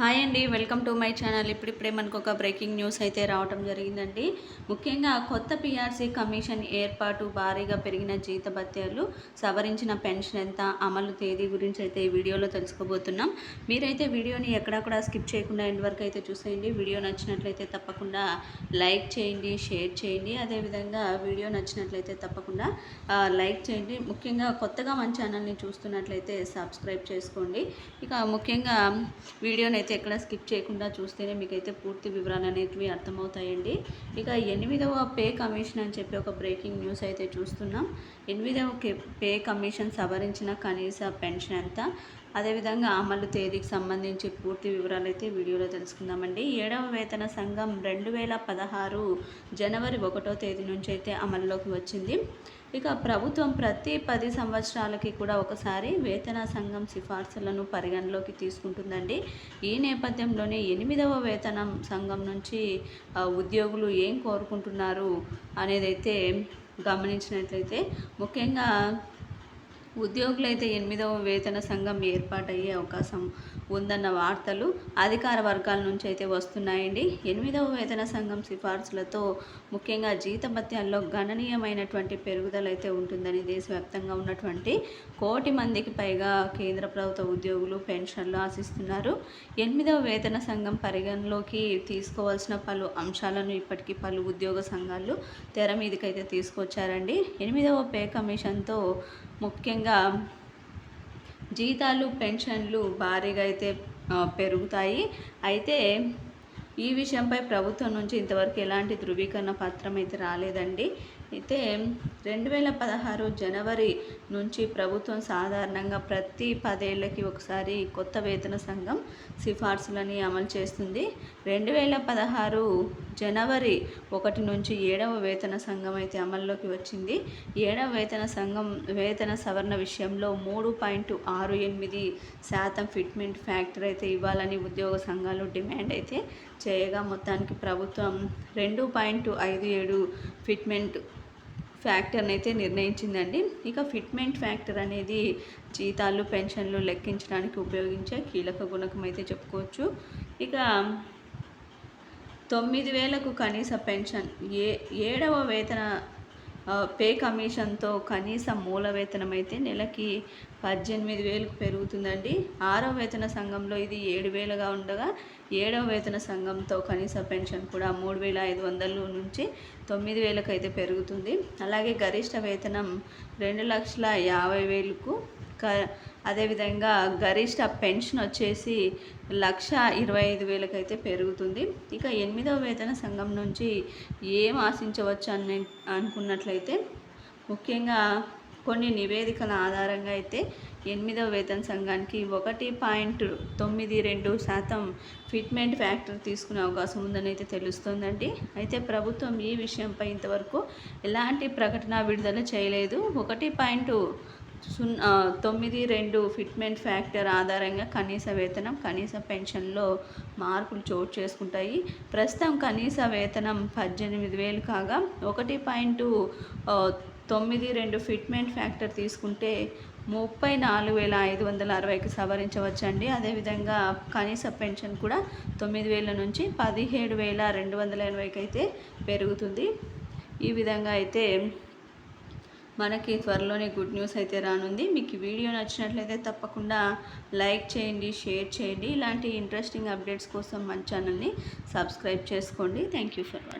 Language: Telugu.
హాయ్ అండి వెల్కమ్ టు మై ఛానల్. ఇప్పుడిప్పుడే మనకు ఒక బ్రేకింగ్ న్యూస్ అయితే రావటం జరిగిందండి. ముఖ్యంగా కొత్త పిఆర్సీ కమిషన్ ఏర్పాటు భారీగా పెరిగిన జీతభత్యాలు సవరించిన పెన్షన్ ఎంత అమలు తేదీ గురించి అయితే ఈ వీడియోలో తెలుసుకోబోతున్నాం. మీరైతే వీడియోని ఎక్కడా స్కిప్ చేయకుండా ఎండ్ వరకు అయితే చూసేయండి. వీడియో నచ్చినట్లయితే తప్పకుండా లైక్ చేయండి షేర్ చేయండి. అదేవిధంగా వీడియో నచ్చినట్లయితే తప్పకుండా లైక్ చేయండి. ముఖ్యంగా కొత్తగా మన ఛానల్ని చూస్తున్నట్లయితే సబ్స్క్రైబ్ చేసుకోండి. ఇక ముఖ్యంగా వీడియోని అయితే ఎక్కడ స్కిప్ చేయకుండా చూస్తేనే మీకైతే పూర్తి వివరాలు అనేటివి అర్థమవుతాయండి. ఇక ఎనిమిదవ పే కమిషన్ అని చెప్పి ఒక బ్రేకింగ్ న్యూస్ అయితే చూస్తున్నాం. ఎనిమిదవ పే కమిషన్ సవరించిన కనీస పెన్షన్ ఎంత? అదేవిధంగా అమలు తేదీకి సంబంధించి పూర్తి వివరాలు అయితే వీడియోలో తెలుసుకుందామండి. ఏడవ వేతన సంఘం రెండు వేల పదహారు జనవరి ఒకటో తేదీ నుంచి అయితే అమల్లోకి వచ్చింది. ఇక ప్రభుత్వం ప్రతి పది సంవత్సరాలకి కూడా ఒకసారి వేతన సంఘం సిఫార్సులను పరిగణలోకి తీసుకుంటుందండి. ఈ నేపథ్యంలోనే ఎనిమిదవ వేతనం సంఘం నుంచి ఉద్యోగులు ఏం కోరుకుంటున్నారు అనేది అయితే గమనించినట్లయితే ముఖ్యంగా ఉద్యోగులైతే ఎనిమిదవ వేతన సంఘం ఏర్పాటయ్యే అవకాశం ఉందన్న వార్తలు అధికార వర్గాల నుంచి అయితే వస్తున్నాయండి. ఎనిమిదవ వేతన సంఘం సిఫార్సులతో ముఖ్యంగా జీతభత్యాల్లో గణనీయమైనటువంటి పెరుగుదల అయితే ఉంటుందని దేశవ్యాప్తంగా ఉన్నటువంటి కోటి మందికి పైగా కేంద్ర ప్రభుత్వ ఉద్యోగులు పెన్షన్లు ఆశిస్తున్నారు. ఎనిమిదవ వేతన సంఘం పరిగణలోకి తీసుకోవాల్సిన పలు అంశాలను ఇప్పటికీ పలు ఉద్యోగ సంఘాలు తెర మీదకైతే తీసుకొచ్చారండి. ఎనిమిదవ పే కమిషన్తో ముఖ్యంగా జీతాలు పెన్షన్లు భారీగా అయితే పెరుగుతాయి. అయితే ఈ విషయంపై ప్రభుత్వం నుంచి ఇంతవరకు ఎలాంటి ధృవీకరణ పత్రం అయితే రాలేదండి. అయితే రెండు వేల పదహారు జనవరి నుంచి ప్రభుత్వం సాధారణంగా ప్రతి పదేళ్ళకి ఒకసారి కొత్త వేతన సంఘం సిఫార్సులని అమలు చేస్తుంది. రెండు వేల పదహారు జనవరి ఒకటి నుంచి ఏడవ వేతన సంఘం అయితే అమల్లోకి వచ్చింది. ఏడవ వేతన సంఘం వేతన సవరణ విషయంలో మూడు పాయింట్ ఆరు ఎనిమిది శాతం ఫిట్మెంట్ ఫ్యాక్టర్ అయితే ఇవ్వాలని ఉద్యోగ సంఘాలు డిమాండ్ అయితే చేయగా మొత్తానికి ప్రభుత్వం రెండు పాయింట్ ఐదు ఏడు ఫిట్మెంట్ ఫ్యాక్టర్ని అయితే నిర్ణయించిందండి. ఇక ఫిట్మెంట్ ఫ్యాక్టర్ అనేది జీతాలు పెన్షన్లు లెక్కించడానికి ఉపయోగించే కీలక గుణకం అయితే చెప్పుకోవచ్చు. ఇక తొమ్మిది వేలకు కనీస పెన్షన్. ఏ ఏడవ వేతన పే కమిషన్తో కనీస మూల వేతనం అయితే నెలకి పద్దెనిమిది వేలకు పెరుగుతుందండి. ఆరవ వేతన సంఘంలో ఇది ఏడు వేలుగా ఉండగా ఏడవ వేతన సంఘంతో కనీస పెన్షన్ కూడా మూడు వేల ఐదు వందల నుంచి తొమ్మిది వేలకు అయితే పెరుగుతుంది. అలాగే గరిష్ట వేతనం రెండు లక్షల యాభై వేలకు క అదేవిధంగా గరిష్ట పెన్షన్ వచ్చేసి లక్ష ఇరవై ఐదు వేలకైతే పెరుగుతుంది. ఇక ఎనిమిదవ వేతన సంఘం నుంచి ఏం ఆశించవచ్చు అని అనుకున్నట్లయితే ముఖ్యంగా కొన్ని నివేదికల ఆధారంగా అయితే ఎనిమిదవ వేతన సంఘానికి ఒకటి పాయింట్ తొమ్మిది రెండు శాతం ఫిట్మెంట్ ఫ్యాక్టర్ తీసుకునే అవకాశం ఉందని అయితే తెలుస్తుందండి. అయితే ప్రభుత్వం ఈ విషయంపై ఇంతవరకు ఎలాంటి ప్రకటన విడుదల చేయలేదు. ఒకటి పాయింట్ సున్నా తొమ్మిది రెండు ఫిట్మెంట్ ఫ్యాక్టర్ ఆధారంగా కనీస వేతనం కనీస పెన్షన్లో మార్పులు చోటు చేసుకుంటాయి. ప్రస్తుతం కనీస వేతనం పద్దెనిమిది వేలు కాగా ఒకటి పాయింట్ తొమ్మిది రెండు ఫిట్మెంట్ ఫ్యాక్టర్ తీసుకుంటే ముప్పై నాలుగు వేల ఐదు వందల అరవైకి సవరించవచ్చండి. అదేవిధంగా కనీస పెన్షన్ కూడా తొమ్మిది వేల నుంచి పదిహేడు వేల రెండు వందల ఎనభైకి అయితే పెరుగుతుంది. ఈ విధంగా అయితే మనకి త్వరలోనే గుడ్ న్యూస్ అయితే రానుంది. మీకు వీడియో నచ్చినట్లయితే తప్పకుండా లైక్ చేయండి షేర్ చేయండి. ఇలాంటి ఇంట్రెస్టింగ్ అప్డేట్స్ కోసం మన ఛానల్ని సబ్స్క్రైబ్ చేసుకోండి. Thank you for watching.